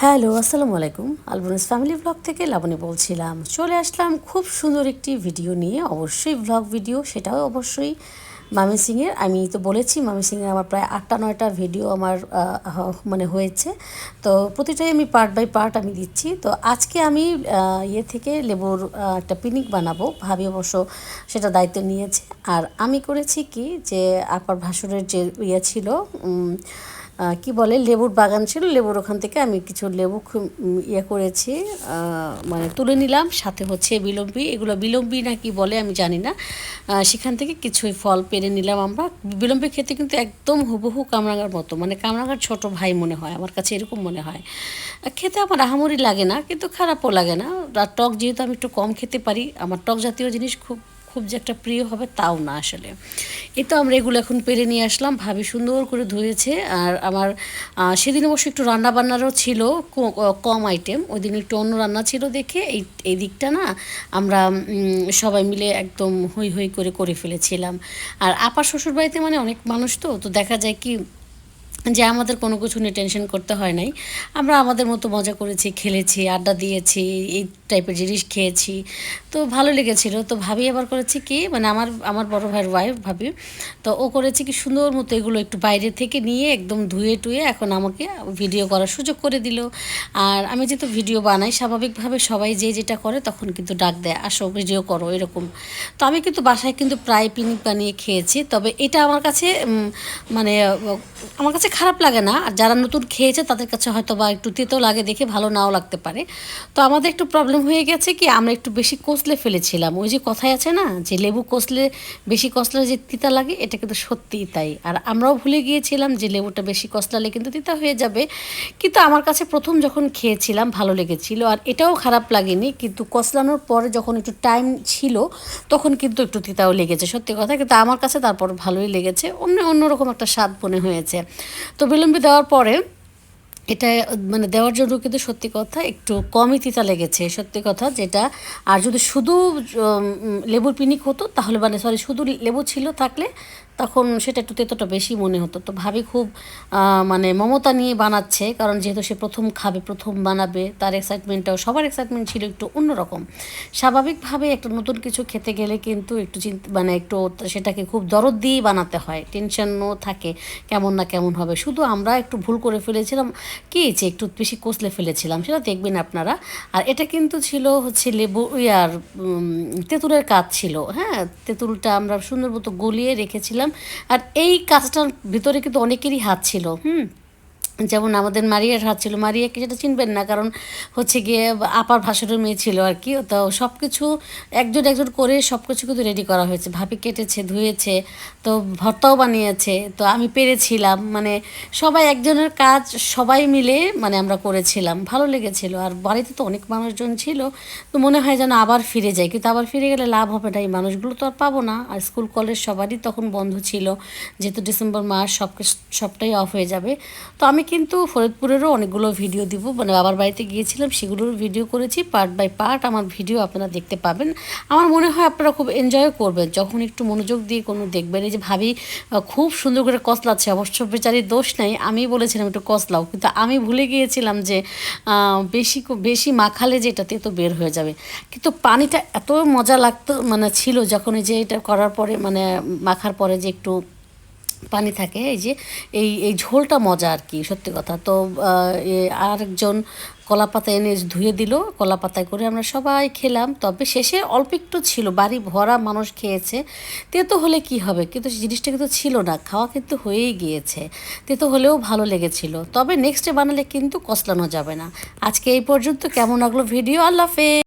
Hello, আসসালামু আলাইকুম। আলবনাস family blog থেকে লাবণী বলছিলাম। চলে আসলাম খুব সুন্দর একটি ভিডিও নিয়ে। অবশ্যই ব্লগ ভিডিও, সেটাও অবশ্যই মামি সিংয়ের। আমি তো বলেছি, মামি সিংয়ের আমার প্রায় আটটা, নয়টা ভিডিও আমার মানে হয়েছে। তো প্রতিটাই আমি পার্ট বাই পার্ট আমি দিচ্ছি। তো আজকে আমি ইয়ে থেকে লেবুর একটা পিকনিক বানাবো। ভাবি অবশ্য সেটা দায়িত্ব নিয়েছে। আর আমি করেছি কি যে, আপার ভাসুরের যে ইয়ে ছিল কি বলে, লেবুর বাগান ছিল, লেবুর ওখান থেকে আমি কিছু লেবু ইয়ে করেছি মানে তুলে নিলাম, সাথে হচ্ছে বিলম্বি, এগুলো বিলম্বি না কি বলে আমি জানি না সেখান থেকে কিছুই ফল পেরে নিলাম আমরা বিলম্বি খেতে কিন্তু একদম হুবহু কামরাঙার মতো মানে কামরাঙার ছোট ভাই মনে হয়, আমার কাছে এরকম মনে হয়। খেতে আমার আহামরি লাগে না, কিন্তু খারাপও লাগে না টক যেহেতু আমি একটু কম খেতে পারি, আমার টক জাতীয় জিনিস খুব খুব যে একটা প্রিয় হবে তাও না আসলে। এই তো আমরা এগুলো এখন পেরে নিয়ে আসলাম। ভাবি সুন্দর করে ধুয়েছে। আর আমার সেদিন অবশ্য একটু রান্না বান্নারও ছিল কম আইটেম ওই দিন একটু অন্য রান্না ছিল দেখে এই এই দিকটা না আমরা সবাই মিলে একদম হই হই করে করে ফেলেছিলাম। আর আপার শ্বশুর বাড়িতে মানে অনেক মানুষ তো তো দেখা যায় কি যে আমাদের কোনো কিছু নিয়ে টেনশন করতে হয় নাই। আমরা আমাদের মতো মজা করেছি, খেলেছি, আড্ডা দিয়েছি, এই টাইপের জিনিস খেয়েছি। তো ভালো লেগেছিলো। তো ভাবি আবার করেছি কি মানে আমার আমার বড় ভাইয়ের ওয়াইফ ভাবি, তো ও করেছে কি সুন্দর মতো এগুলো একটু বাইরে থেকে নিয়ে একদম ধুয়ে টুয়ে এখন আমাকে ভিডিও করার সুযোগ করে দিল। আর আমি যেহেতু ভিডিও বানাই, স্বাভাবিকভাবে সবাই যে যেটা করে তখন কিন্তু ডাক দেয়, আসো ভিডিও করো, এরকম। তো আমি কিন্তু বাসায় কিন্তু প্রায় পিকনিক বানিয়ে খেয়েছি। তবে এটা আমার কাছে মানে আমার কাছে খারাপ লাগে না। আর যারা নতুন খেয়েছে, তাদের কাছে হয়তো বা একটু তেতো লাগে দেখে ভালো নাও লাগতে পারে। তো আমাদের একটু প্রবলেম হয়ে গেছে কি, আমরা একটু বেশি কষলে ফেলেছিলাম। ওই যে কথাই আছে না, যে লেবু কষলে, বেশি কষলে যে তিতা লাগে, এটা কিন্তু সত্যিই তাই। আর আমরাও ভুলে গিয়েছিলাম যে লেবুটা বেশি কষলালে কিন্তু তিতা হয়ে যাবে। কিন্তু আমার কাছে প্রথম যখন খেয়েছিলাম, ভালো লেগেছিল। আর এটাও খারাপ লাগেনি, কিন্তু কষলানোর পরে যখন একটু টাইম ছিল, তখন কিন্তু একটু তিতাও লেগেছে। সত্যি কথা, কিন্তু আমার কাছে তারপর ভালোই লেগেছে। অন্য, অন্যরকম একটা স্বাদ মনে হয়েছে। তো বিলম্বে দেওয়ার পরে এটা মানে দেওয়ার জন্য কিন্তু সত্যি কথা একটু কমই তিতা লেগেছে, সত্যি কথা যেটা, আর যদি শুধু লেবুর পিনিক হতো তাহলে মানে সরি শুধু লেবু ছিল থাকলে তখন সেটা একটু তেতোটা বেশি মনে হতো। তো ভাবি খুব মানে মমতা নিয়ে বানাচ্ছে, কারণ যেহেতু সে প্রথম খাবে, প্রথম বানাবে, তার এক্সাইটমেন্টটাও সবার এক্সাইটমেন্ট ছিল একটু অন্যরকম। স্বাভাবিকভাবে একটা নতুন কিছু খেতে গেলে কিন্তু একটু চিন্তা মানে একটু সেটাকে খুব দরদ দিয়েই বানাতে হয় টেনশনও থাকে, কেমন না কেমন হবে। শুধু আমরা একটু ভুল করে ফেলেছিলাম, কি যে একটু বেশি কষলে ফেলেছিলাম, সেটা দেখবেন আপনারা। আর এটা কিন্তু ছিল হচ্ছে লেবু, ইয়ার তেঁতুলের কাজ ছিল হ্যাঁ? তেঁতুলটা আমরা সুন্দর মতো গলিয়ে রেখেছিলাম আর এই কাজটার ভিতরে কিন্তু অনেকেরই হাত ছিল হুম? যেমন আমাদের মারিয়ার হাত ছিল, মারিয়াকে সেটা চিনবেন না, কারণ হচ্ছে গিয়ে আপার ভাষার মেয়ে ছিল আর কি। তো সব কিছু একজন একজন করে সব কিছু কিন্তু রেডি করা হয়েছে। ভাবি কেটেছে, ধুয়েছে, তো ভর্তাও বানিয়েছে, তো আমি পেরেছিলাম। মানে সবাই একজনের কাজ সবাই মিলে মানে আমরা করেছিলাম। ভালো লেগেছিল। আর বাড়িতে তো অনেক মানুষজন ছিল, তো মনে হয় যেন আবার ফিরে যায়। কিন্তু আবার ফিরে গেলে লাভ হবে না। এই মানুষগুলো তো আর পাবো না। আর স্কুল, কলেজ সবারই তখন বন্ধ ছিল। যেহেতু ডিসেম্বর মাস সব সবটাই অফ হয়ে যাবে। তো আমি কিন্তু ফরিদপুরেরও অনেকগুলো ভিডিও দিব। মানে বাবার বাড়িতে গিয়েছিলাম, সেগুলোর ভিডিও করেছি। পার্ট বাই পার্ট আমার ভিডিও আপনারা দেখতে পাবেন। আমার মনে হয় আপনারা খুব এনজয় করবেন। যখন একটু মনোযোগ দিয়ে কোনো দেখবেন, এই যে ভাবি খুব সুন্দর করে কসলাচ্ছে। অবশ্য বেচারির দোষ নাই, আমি বলেছিলাম একটু কসলাও। কিন্তু আমি ভুলে গিয়েছিলাম যে বেশি বেশি মাখালে যে এটাতে তো বের হয়ে যাবে। কিন্তু পানিটা এত মজা লাগতো মানে ছিল যখন এই যে এটা করার পরে মানে মাখার পরে যে একটু পানি থাকে, এই যে এই এই ঝোলটা মজা আর কি, সত্যি কথা। তো আরেকজন কলা পাতা এনে ধুয়ে দিল কলা পাতায় করে আমরা সবাই খেলাম। তবে শেষে অল্প একটু ছিল, বাড়ি ভরা মানুষ খেয়েছে। তেতো হলে কি হবে? কিন্তু জিনিসটা কিন্তু ছিল না, খাওয়া কিন্তু হয়েই গিয়েছে। তেতো হলেও ভালো লেগেছিল। তবে নেক্সটে বানালে কিন্তু কসলানো যাবে না। আজকে এই পর্যন্ত, কেমন লাগল ভিডিও? আল্লাহ হাফেজ!